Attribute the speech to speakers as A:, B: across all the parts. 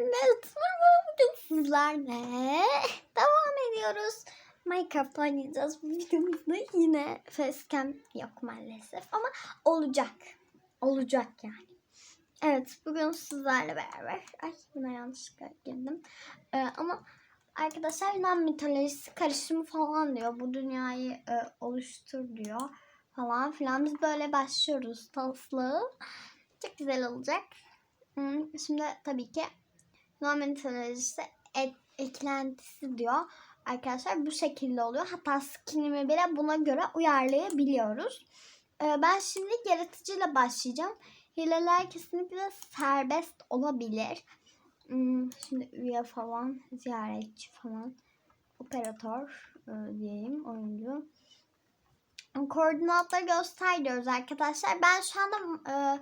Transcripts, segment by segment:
A: Evet, bugün sizlerle devam ediyoruz. Minecraft oynayacağız bu videomuzda yine facecam yok maalesef ama olacak. Olacak yani. Evet bugün sizlerle beraber ay buna yanlışlıkla girdim. Ee, ama arkadaşlar Yunan mitolojisi karışımı falan diyor. Bu dünyayı e, oluştur diyor falan filan. Biz böyle başlıyoruz taslığı. Çok güzel olacak. Hmm, Şimdi tabii ki Yunan mitolojisi et, eklentisi diyor. Arkadaşlar bu şekilde oluyor. Hatta skinimi bile buna göre uyarlayabiliyoruz. Ee, ben şimdi yaratıcıyla başlayacağım. Hileler kesinlikle serbest olabilir. Hmm, Şimdi üye falan, ziyaretçi falan, operatör e, diyeyim, oyuncu. Koordinatları göster diyoruz arkadaşlar. Ben şu anda e,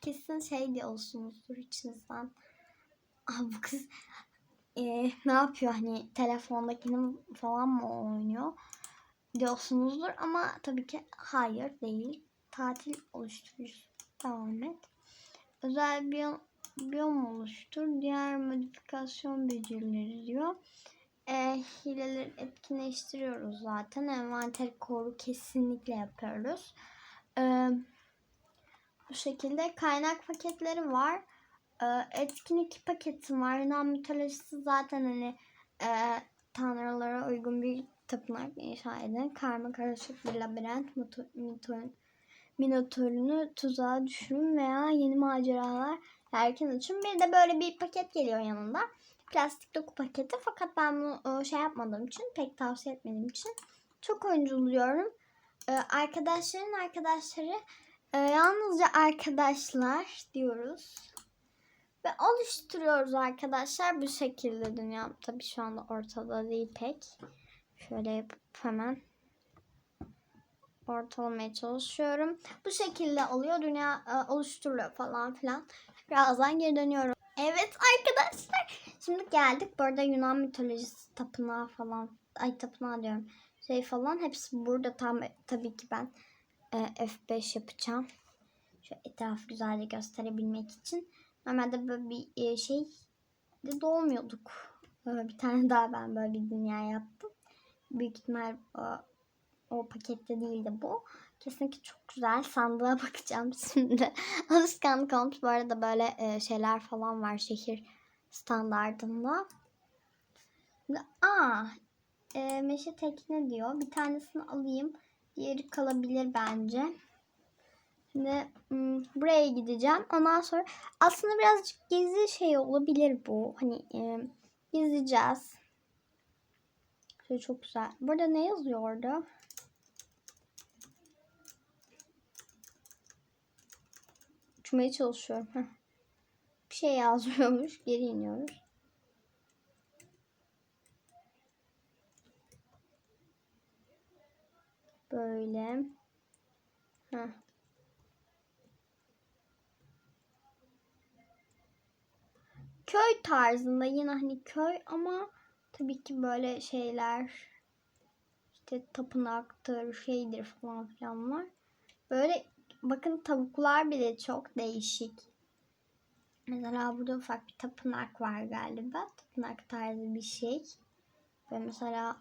A: kesin şey diyorsunuzdur içinizden. Aa, bu kız e, ne yapıyor hani telefondakini falan mı oynuyor diyorsunuzdur ama tabii ki hayır değil. Tatil oluşturucusu devam et. Özel biyom, biyom oluştur. Diğer modifikasyon becerileri diyor. E, hileleri etkinleştiriyoruz zaten. Envanter koru kesinlikle yapıyoruz. E, bu şekilde kaynak paketleri var. E, etkinlik paketim var. Yunan mitolojisi zaten hani e, tanrılara uygun bir tapınak inşa edin. Karma karışık bir labirent mito- mito- minotorunu tuzağa düşürün veya yeni maceralar erken açın. Bir de böyle bir paket geliyor yanında. Plastik doku paketi. Fakat ben bunu e, şey yapmadığım için pek tavsiye etmediğim için çok oyunculuyorum. E, arkadaşların arkadaşları e, yalnızca arkadaşlar diyoruz. Ve oluşturuyoruz arkadaşlar bu şekilde dünya. Tabii şu anda ortada değil pek. Şöyle yapıp hemen ortalamaya çalışıyorum. Bu şekilde oluyor. Dünya e, oluşturuluyor falan filan. Birazdan geri dönüyorum. Evet arkadaşlar. Şimdi geldik. Bu arada Yunan mitolojisi tapınağı falan. Ay tapınağı diyorum. Şey falan. Hepsi burada. Tam tabii ki ben e, F5 yapacağım. Şu etrafı güzelce gösterebilmek için. Normalde böyle bir e, şey de doğmuyorduk. Bir tane daha ben böyle bir dünya yaptım. Büyük ihtimal o, o pakette değildi bu. Kesinlikle çok güzel. Sandığa bakacağım şimdi. Alışkanlık olmuş. Bu arada böyle e, şeyler falan var şehir standartında. Aa, e, meşe tekne diyor. Bir tanesini alayım. Diğeri kalabilir bence. Şimdi buraya gideceğim. Ondan sonra aslında birazcık gezi şey olabilir bu. Hani e, gezeceğiz. Şöyle çok güzel. Burada ne yazıyor orada? Uçmaya çalışıyorum. Bir şey yazmıyormuş. Geri iniyoruz. Böyle. Heh. Köy tarzında yine hani köy ama tabii ki böyle şeyler işte tapınaktır şeydir falan filan var. Böyle bakın tavuklar bile çok değişik. Mesela burada ufak bir tapınak var galiba. Tapınak tarzı bir şey. Ve mesela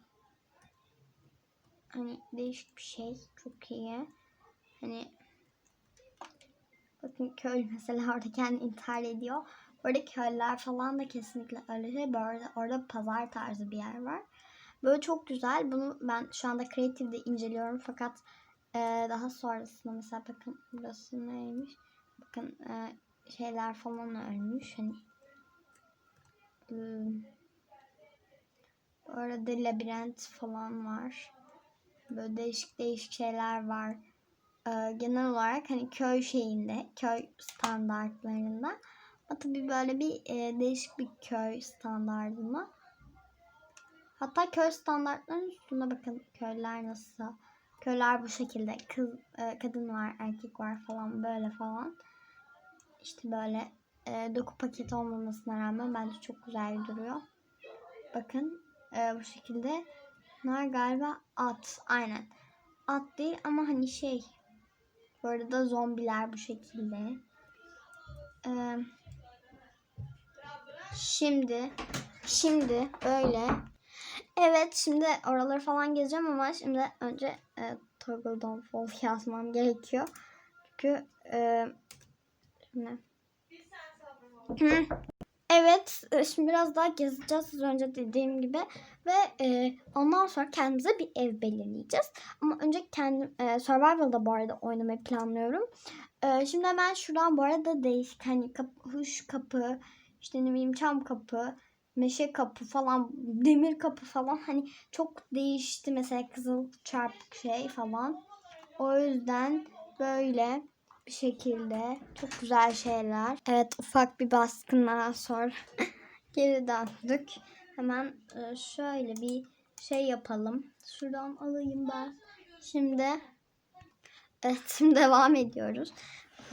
A: hani değişik bir şey. Çok iyi. Hani bakın köy mesela orada kendi intihar ediyor. Orada köylüler falan da kesinlikle öyle şey. Böyle orada pazar tarzı bir yer var. Böyle çok güzel. Bunu ben şu anda Creative'de inceliyorum fakat e, daha sonrasında mesela bakın burası neymiş? Bakın e, şeyler falan ölmüş. Hani ıı, orada labirent falan var. Böyle değişik değişik şeyler var. E, genel olarak hani köy şeyinde, köy standartlarında. Ama tabii böyle bir e, değişik bir köy standartında. Hatta köy standartlarının üstünde bakın köyler nasıl. Köyler bu şekilde. Kız, e, kadın var, erkek var falan böyle falan. İşte böyle e, doku paket olmamasına rağmen bence çok güzel duruyor. Bakın e, bu şekilde. Bunlar galiba at. Aynen. At değil ama hani şey. Bu arada zombiler bu şekilde. Eee Şimdi şimdi böyle. Evet şimdi oraları falan gezeceğim ama şimdi önce e, Toggle Don't Fall yazmam gerekiyor. Çünkü e, şimdi Hı. Evet, e, şimdi biraz daha gezeceğiz az önce dediğim gibi ve e, ondan sonra kendimize bir ev belirleyeceğiz. Ama önce kendim e, Survival'da bu arada oynamayı planlıyorum. E, şimdi hemen şuradan bu arada değişik hani kapı, huş kapı, işte ne bileyim çam kapı, meşe kapı falan, demir kapı falan hani çok değişti mesela kızıl çarpık şey falan. O yüzden böyle bir şekilde çok güzel şeyler. Evet ufak bir baskından sonra geri döndük. Hemen e, şöyle bir şey yapalım. Şuradan alayım ben. Şimdi evet şimdi devam ediyoruz.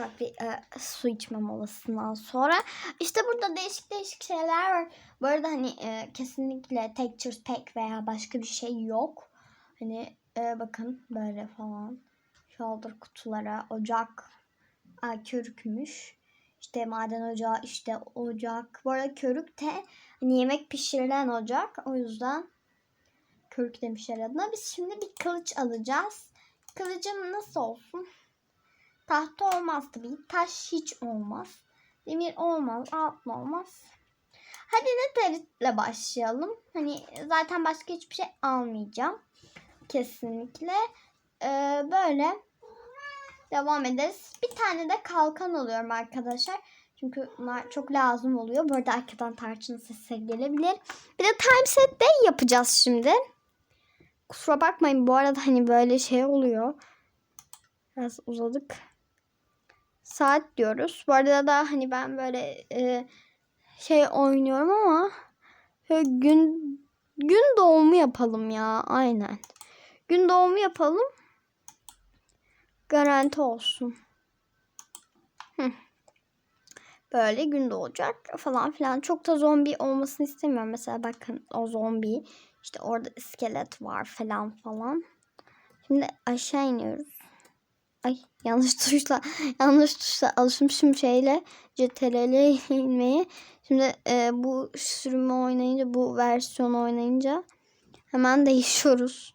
A: Ufak bir e, su içme molasından sonra. İşte burada değişik değişik şeyler var. Bu arada hani e, kesinlikle textures pack veya başka bir şey yok. Hani e, bakın böyle falan. Shoulder kutulara, ocak, Aa, körükmüş. İşte maden ocağı, işte ocak. Bu arada körük de hani yemek pişirilen ocak. O yüzden körük demişler adına. Biz şimdi bir kılıç alacağız. Kılıcım nasıl olsun? Tahta olmaz tabii. Taş hiç olmaz. Demir olmaz. Altın olmaz. Hadi neteritle başlayalım. Hani zaten başka hiçbir şey almayacağım. Kesinlikle. Ee, böyle devam ederiz. Bir tane de kalkan alıyorum arkadaşlar. Çünkü bunlar çok lazım oluyor. Bu arada arkadan tarçın sesi gelebilir. Bir de time set day yapacağız şimdi. Kusura bakmayın bu arada hani böyle şey oluyor. Biraz uzadık. Saat diyoruz. Bu arada da hani ben böyle e, şey oynuyorum ama gün gün doğumu yapalım ya. Aynen. Gün doğumu yapalım garanti olsun. Böyle gün doğacak falan filan. Çok da zombi olmasını istemiyorum. Mesela bakın o zombi. işte orada iskelet var falan falan. Şimdi aşağı iniyoruz. Ay yanlış tuşla yanlış tuşla alışmışım şeyle CTRL inmeyi. Şimdi e, bu sürümü oynayınca bu versiyonu oynayınca hemen değişiyoruz.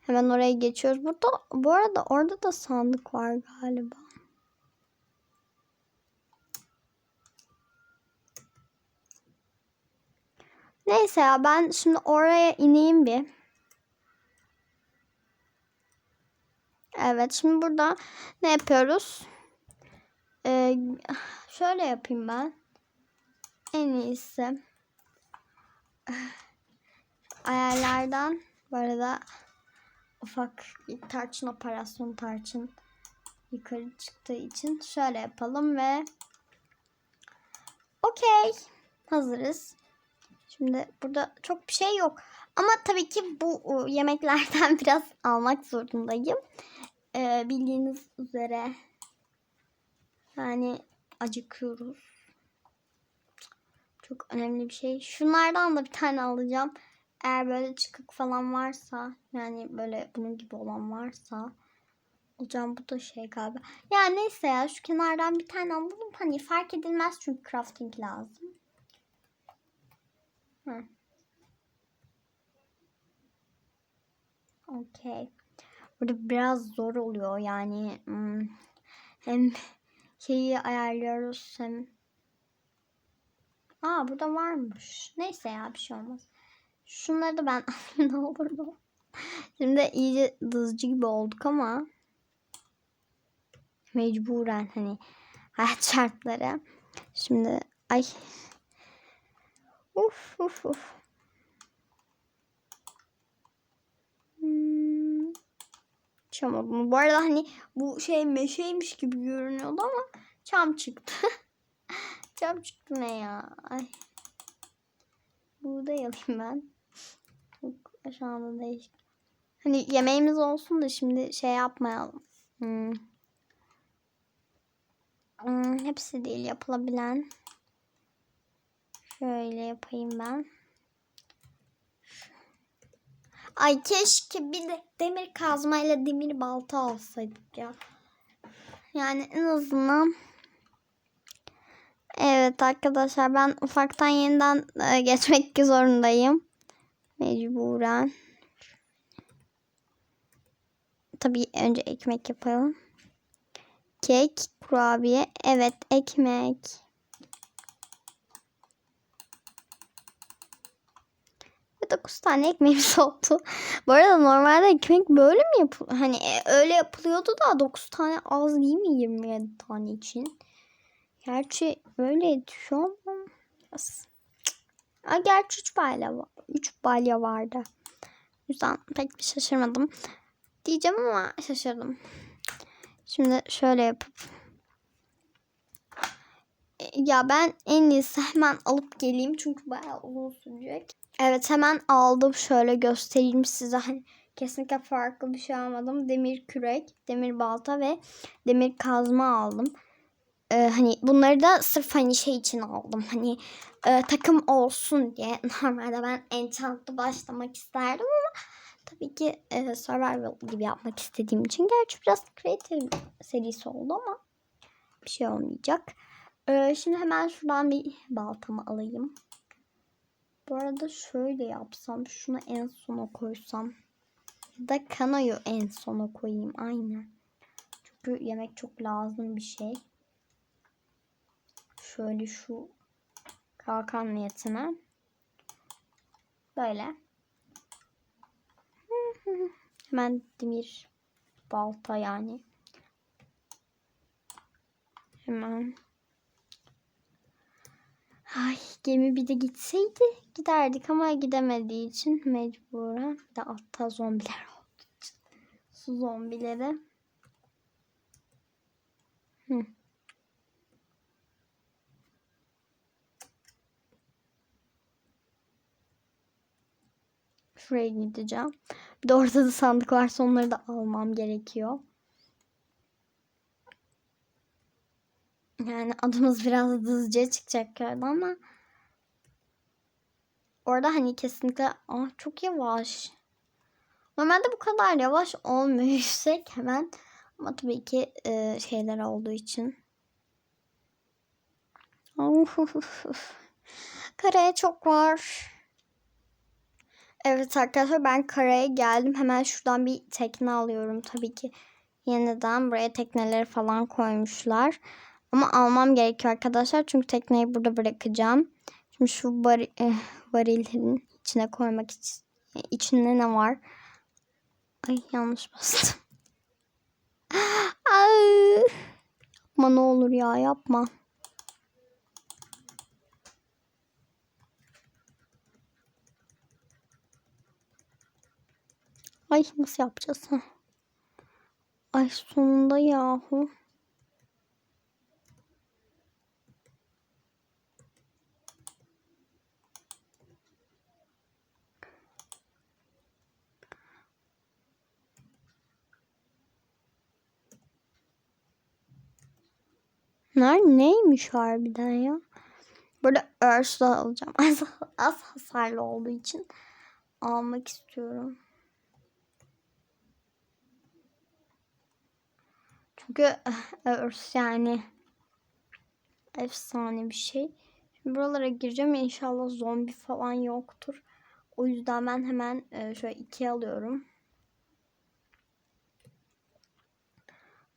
A: Hemen oraya geçiyoruz. Burada bu arada orada da sandık var galiba. Neyse ya ben şimdi oraya ineyim bir. Evet şimdi burada ne yapıyoruz? Ee, şöyle yapayım ben. En iyisi. Ayarlardan bu arada ufak tarçın operasyon tarçın yukarı çıktığı için şöyle yapalım ve okey hazırız. Şimdi burada çok bir şey yok. Ama tabii ki bu yemeklerden biraz almak zorundayım. Ee, bildiğiniz üzere yani acıkıyoruz. Çok önemli bir şey. Şunlardan da bir tane alacağım. Eğer böyle çıkık falan varsa yani böyle bunun gibi olan varsa Hocam bu da şey galiba. Ya neyse ya şu kenardan bir tane alalım. Hani fark edilmez çünkü crafting lazım. Hı. Okey. Burada biraz zor oluyor yani. Hmm. Hem şeyi ayarlıyoruz hem Aa burada varmış. Neyse ya bir şey olmaz. Şunları da ben ne olur mu? Şimdi iyice dızcı gibi olduk ama mecburen hani hayat şartları. Şimdi ay uf uf uf. Çamadım. Bu arada hani bu şey meşeymiş gibi görünüyordu ama çam çıktı. çam çıktı ne ya? Ay. Buğday alayım ben. Çok anda değişik. Hani yemeğimiz olsun da şimdi şey yapmayalım. Hmm. Hmm, hepsi değil yapılabilen. Şöyle yapayım ben. Ay keşke bir de demir kazmayla demir balta alsaydık ya. Yani en azından Evet arkadaşlar ben ufaktan yeniden e, geçmek zorundayım. Mecburen. Tabii önce ekmek yapalım. Kek, kurabiye. Evet ekmek. 9 tane ekmeğimiz oldu. Bu arada normalde ekmek böyle mi yapılıyor? Hani e, öyle yapılıyordu da 9 tane az değil mi 27 tane için? Gerçi öyleydi şu an. Biraz. Aa, gerçi 3 balya var. 3 balya vardı. O yüzden pek bir şaşırmadım. Diyeceğim ama şaşırdım. Şimdi şöyle yapıp E, ya ben en iyisi hemen alıp geleyim çünkü bayağı uzun sürecek. Evet hemen aldım şöyle göstereyim size. Hani kesinlikle farklı bir şey almadım. Demir kürek, demir balta ve demir kazma aldım. Ee, hani bunları da sırf hani şey için aldım. Hani e, takım olsun diye. Normalde ben enchant'lı başlamak isterdim ama tabii ki e, survival gibi yapmak istediğim için. Gerçi biraz creative serisi oldu ama bir şey olmayacak. Ee, şimdi hemen şuradan bir baltamı alayım. Bu arada şöyle yapsam. Şunu en sona koysam. Ya da kanoyu en sona koyayım. Aynen. Çünkü yemek çok lazım bir şey. Şöyle şu kalkan niyetine. Böyle. Hemen demir balta yani. Hemen. Ay gemi bir de gitseydi giderdik ama gidemediği için mecburen de altta zombiler için. Su zombileri. Hı. Şuraya gideceğim. Bir de orada da sandık varsa onları da almam gerekiyor. Yani adımız biraz hızlıca çıkacak galiba ama orada hani kesinlikle ah çok yavaş. Normalde bu kadar yavaş olmuyor yüksek hemen. Ama tabii ki e, şeyler olduğu için. Karaya çok var. Evet arkadaşlar ben karaya geldim. Hemen şuradan bir tekne alıyorum. Tabii ki yeniden buraya tekneleri falan koymuşlar. Ama almam gerekiyor arkadaşlar. Çünkü tekneyi burada bırakacağım. Şimdi şu bar e, varilin içine koymak için. İçinde ne var? Ay yanlış bastım. Ay. Yapma ne olur ya yapma. Ay nasıl yapacağız? Ay sonunda yahu. Bunlar neymiş harbiden ya? Böyle örsü alacağım. Az, az hasarlı olduğu için almak istiyorum. Çünkü örs yani efsane bir şey. Şimdi buralara gireceğim. İnşallah zombi falan yoktur. O yüzden ben hemen e, şöyle iki alıyorum.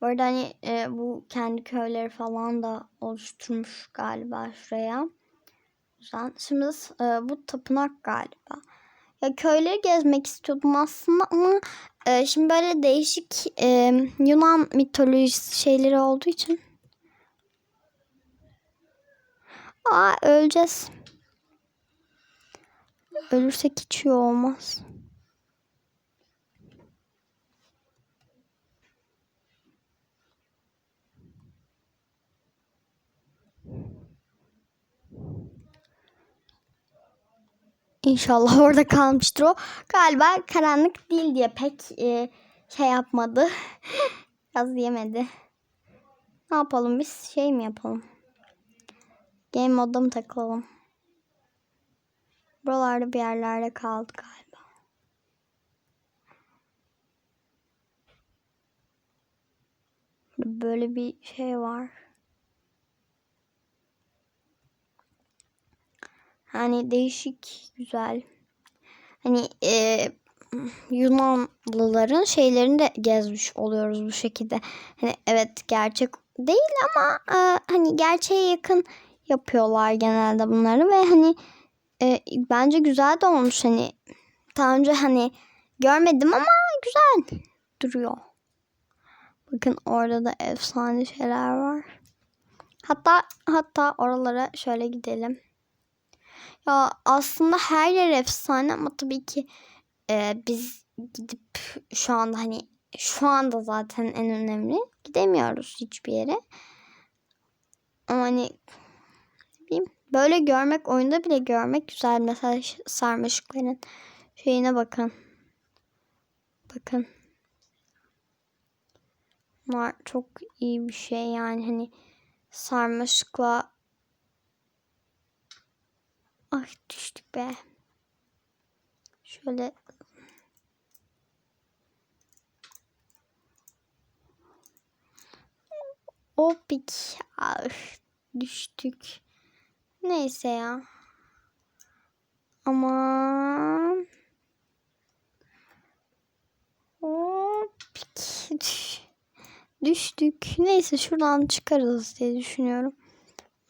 A: Bu arada hani e, bu kendi köyleri falan da oluşturmuş galiba şuraya. Güzel. Şimdi e, bu tapınak galiba. Ya köyleri gezmek istiyordum aslında ama e, şimdi böyle değişik e, Yunan mitolojisi şeyleri olduğu için. Aa öleceğiz. Ölürsek hiç iyi olmaz. İnşallah orada kalmıştır o. Galiba karanlık değil diye pek e, şey yapmadı. Biraz yemedi. Ne yapalım biz? Şey mi yapalım? Game modda mı takılalım? Buralarda bir yerlerde kaldı galiba. Böyle bir şey var. Hani değişik, güzel. Hani e, Yunanlıların şeylerini de gezmiş oluyoruz bu şekilde. Hani evet gerçek değil ama e, hani gerçeğe yakın yapıyorlar genelde bunları ve hani e, bence güzel de olmuş hani daha önce hani görmedim ama güzel duruyor. Bakın orada da efsane şeyler var. Hatta hatta oralara şöyle gidelim. Ya aslında her yer efsane ama tabii ki e, biz gidip şu anda hani şu anda zaten en önemli gidemiyoruz hiçbir yere. Ama hani bileyim böyle görmek oyunda bile görmek güzel. Mesela sarmaşıkların şeyine bakın. Bakın. Bunlar çok iyi bir şey yani hani sarmaşıkla Ay düştük be. Şöyle Opik. Ah, düştük. Neyse ya. Aman. Opik. Düş. Düştük. Neyse şuradan çıkarız diye düşünüyorum.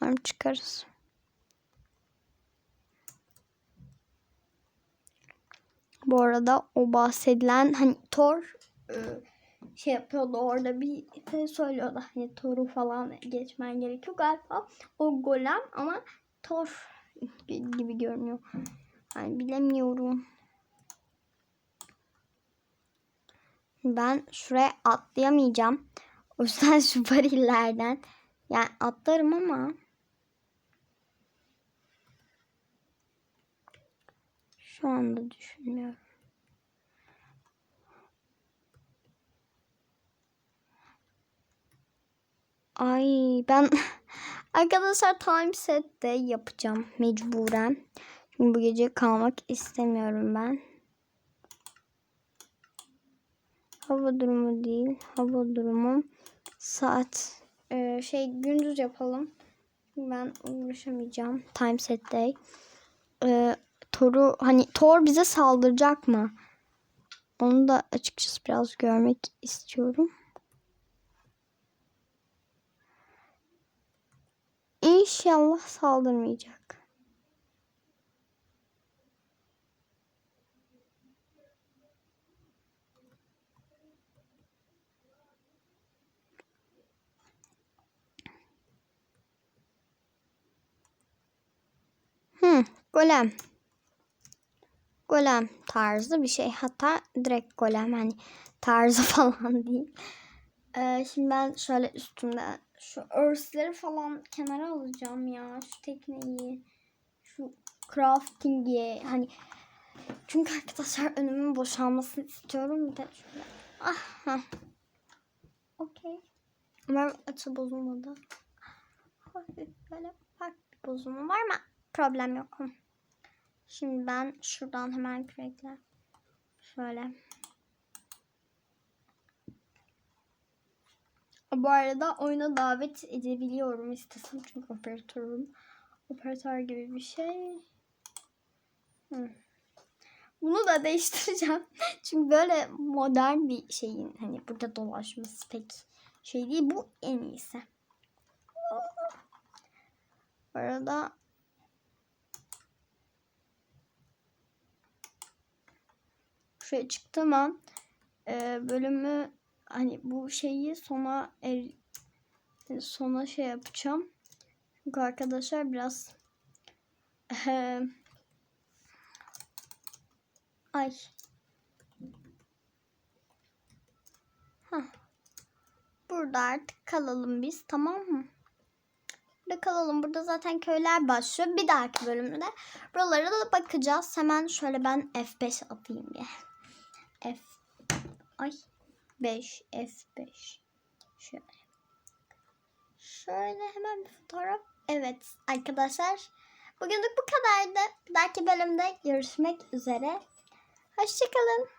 A: Umarım çıkarız. Bu arada o bahsedilen hani Thor e, şey yapıyordu orada bir şey söylüyordu hani Thor'u falan geçmen gerekiyor galiba o golem ama Thor gibi görünüyor. Yani bilemiyorum. Ben şuraya atlayamayacağım. O yüzden şu varillerden yani atlarım ama şu anda düşünmüyorum. Ay ben arkadaşlar time set de yapacağım mecburen. Çünkü bu gece kalmak istemiyorum ben. Hava durumu değil. Hava durumu saat Ee, şey gündüz yapalım. Ben uğraşamayacağım. Time set day. Ee, Thor'u hani Thor bize saldıracak mı? Onu da açıkçası biraz görmek istiyorum. İnşallah saldırmayacak. Hmm, golem. Golem tarzı bir şey. Hatta direkt golem hani tarzı falan değil. Ee, şimdi ben şöyle üstümde şu örsleri falan kenara alacağım ya. Şu tekneyi, şu crafting'i hani çünkü arkadaşlar önümün boşalmasını istiyorum. Bir de şöyle. Ah. Okey. Umarım açı bozulmadı. Böyle ufak bir bozulma var ama problem yok. Şimdi ben şuradan hemen kürekle şöyle. Bu arada oyuna davet edebiliyorum istesem çünkü operatörüm. Operatör gibi bir şey. Bunu da değiştireceğim. çünkü böyle modern bir şeyin hani burada dolaşması pek şey değil. Bu en iyisi. Bu arada şuraya çıktım an e, bölümü hani bu şeyi sona er, sona şey yapacağım. Çünkü arkadaşlar biraz e, ay Hah. Burada artık kalalım biz tamam mı? Burada kalalım. Burada zaten köyler başlıyor. Bir dahaki bölümde buralara da bakacağız. Hemen şöyle ben F5 atayım bir. F ay 5 F5 şöyle. Şöyle hemen bir fotoğraf. Evet arkadaşlar. Bugünlük bu kadardı. Dahaki bölümde görüşmek üzere. Hoşçakalın.